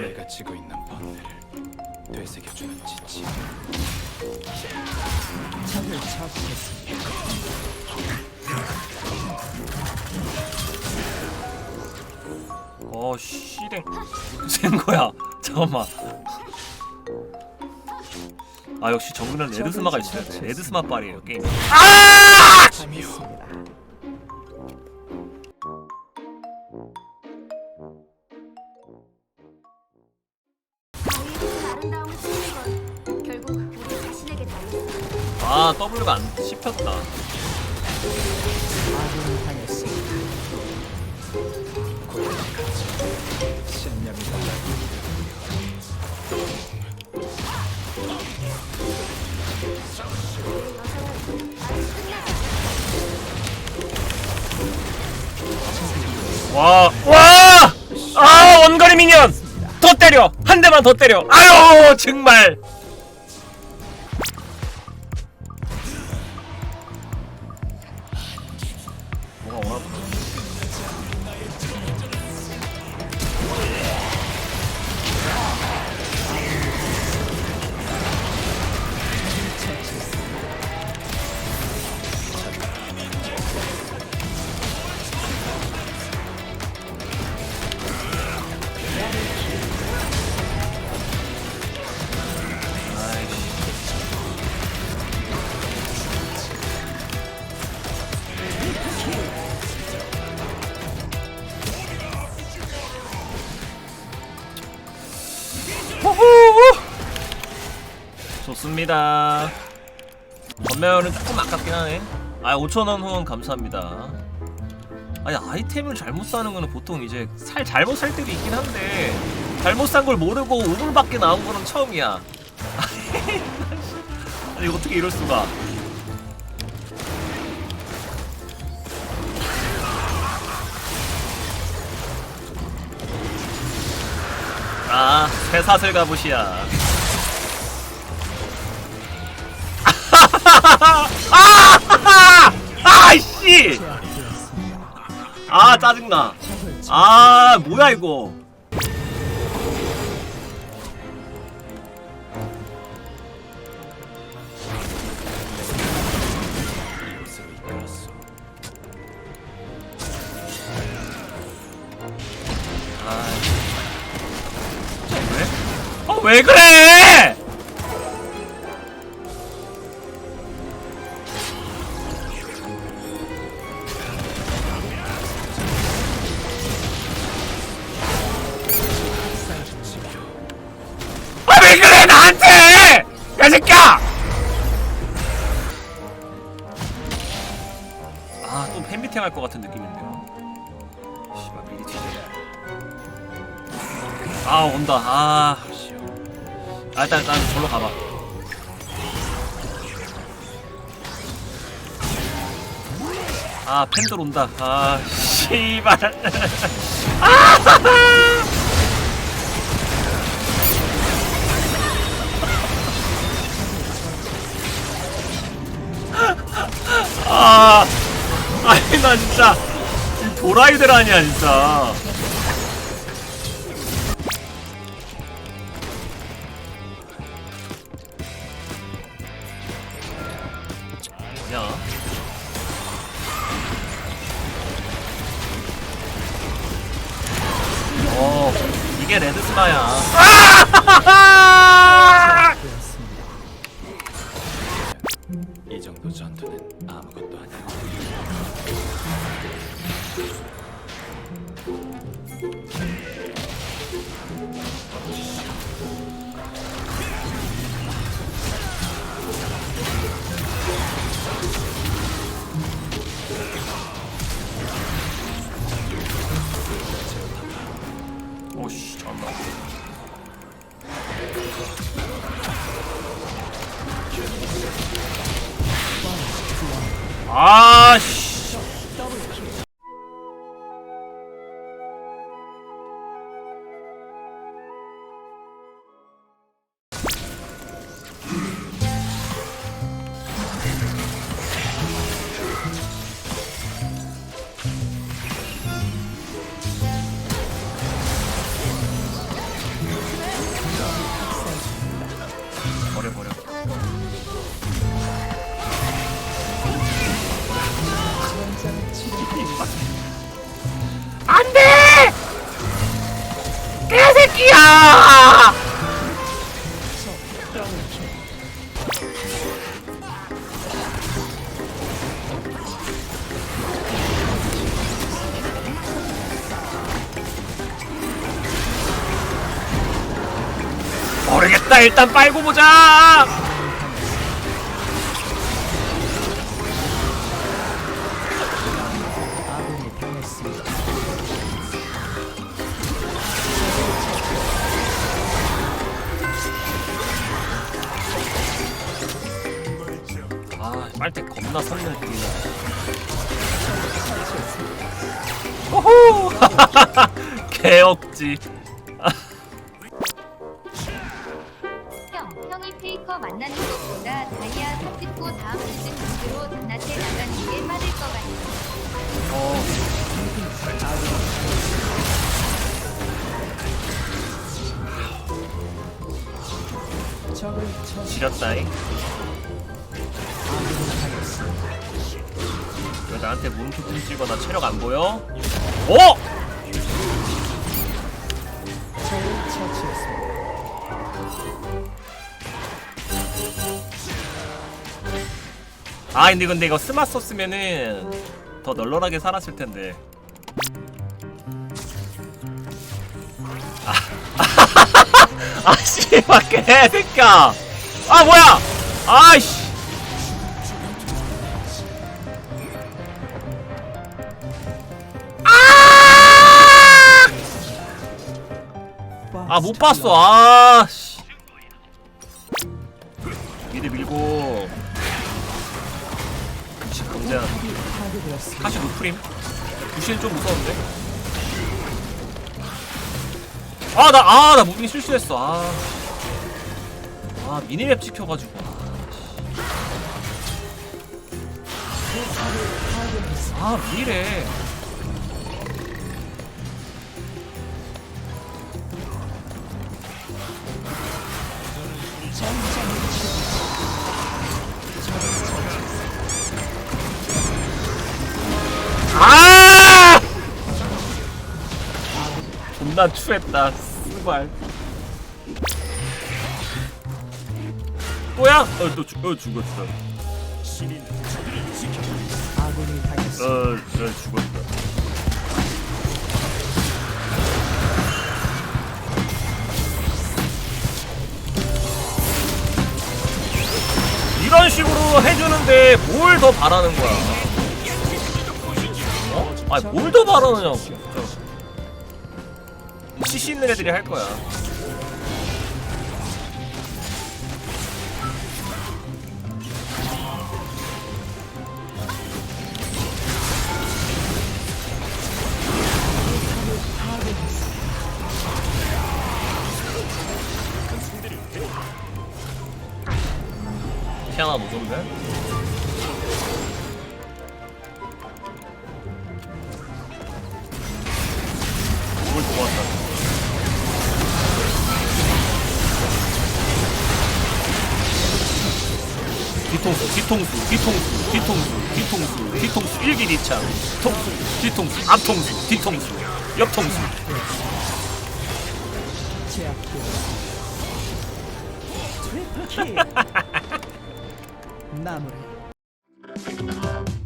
내가 지고 있는 번뇌를 되새겨주는 지치. 적을 처치했습니다. 어 씨랭 센 거야. 잠깐만. 아 역시 정글은 레드스마가 있어야 돼 레드스마 빨이에요 게임. 아 아 W가 안 씹혔다. 와! 와! 아 원거리 미니언! 더 때려! 한 대만 더 때려! 아유 정말! 좋습니다. 전매율은 조금 아깝긴 하네. 아, 5,000원 후원 감사합니다. 아니, 아이템을 잘못 사는 거는 보통 이제 살 잘못 살 때도 있긴 한데 잘못 산 걸 모르고 우물밖에 나온 거는 처음이야. 아니, 어떻게 이럴 수가? 아, 새사슬 가보시야. 아! 아이씨! 제압되었습니다. 아, 짜증나. 아, 뭐야, 이거. 왜? 그래? 아! 아, 또 팬미팅 할 것 같은 느낌인데요. 씨발, 미리 튀자. 아 온다 아, 아 일단 일단 절로 가봐. 아 팬들 온다. 아 씨발. 아! 아니 나 진짜 이 도라이들 아니야 진짜 되었습니다. 이 정도 전투는 아무것도 아니야. 아, 씨. 모르겠다 일단 빨고 보자 호호 개억지 형, 형이 페이커 만나는 것보다 다이아 사 찍고 다음 시즌 경기로 단한테 나가는 게 빠를 것 같아. 어. 지렸다잉 나한테 물음표 던지거나 체력 안 보여? 오! 처치했습니다. 아 근데 근데 이거 스마 썼으면은 더 널널하게 살았을 텐데 아, 아 씨발 개새끼야 아 뭐야 아이씨 아 못 봤어. 아 씨. 미드 밀고. 탑이 파괴되었습니다. 사실 노프림. 부시는 좀 무서운데? 아 나 아 나 무빙 실수했어. 아, 아 미니맵 찍혀가지고. 아 미래 존나 추했다. 스발. 뭐야? 어, 또 죽, 어, 죽었어. 어, 어, 죽었다. 이런 식으로 해주는데 뭘 더 바라는 거야? 어? 아니 뭘 더 바라느냐고. CC 있는 애들이 할 거야. 피아나 노던데? 뒤통수, 뒤통수, 뒤통수, 뒤통수, 뒤통수, 뒤통수, 일기리창, 통수, 뒤통수, 앞통수, 뒤통수, 옆통수. 마무리.